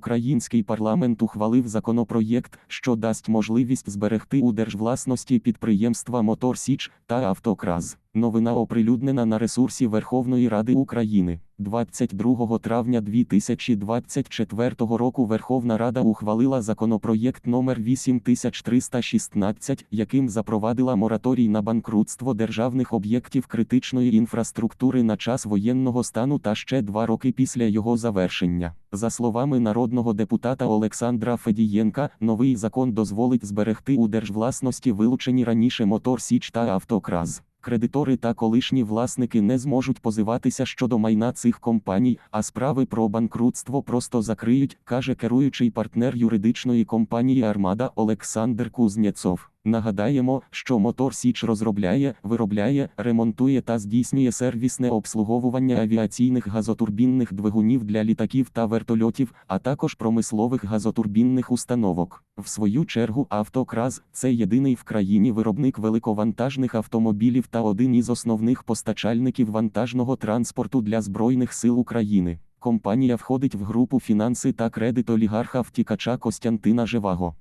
Український парламент ухвалив законопроєкт, що дасть можливість зберегти у держвласності підприємства Мотор Січ та Автокраз. Новина оприлюднена на ресурсі Верховної Ради України. 22 травня 2024 року Верховна Рада ухвалила законопроєкт номер 8316, яким запровадила мораторій на банкрутство державних об'єктів критичної інфраструктури на час воєнного стану та ще два роки після його завершення. За словами народного депутата Олександра Федієнка, новий закон дозволить зберегти у держвласності вилучені раніше мотор Січ та Автокраз. Кредитори та колишні власники не зможуть позиватися щодо майна цих компаній, а справи про банкрутство просто закриють, каже керуючий партнер юридичної компанії Армада Олександр Кузнєцов. Нагадаємо, що Мотор Січ розробляє, виробляє, ремонтує та здійснює сервісне обслуговування авіаційних газотурбінних двигунів для літаків та вертольотів, а також промислових газотурбінних установок. В свою чергу Автокраз це єдиний в країні виробник великовантажних автомобілів та один із основних постачальників вантажного транспорту для Збройних сил України. Компанія входить в групу фінанси та кредит олігарха втікача Костянтина Живаго.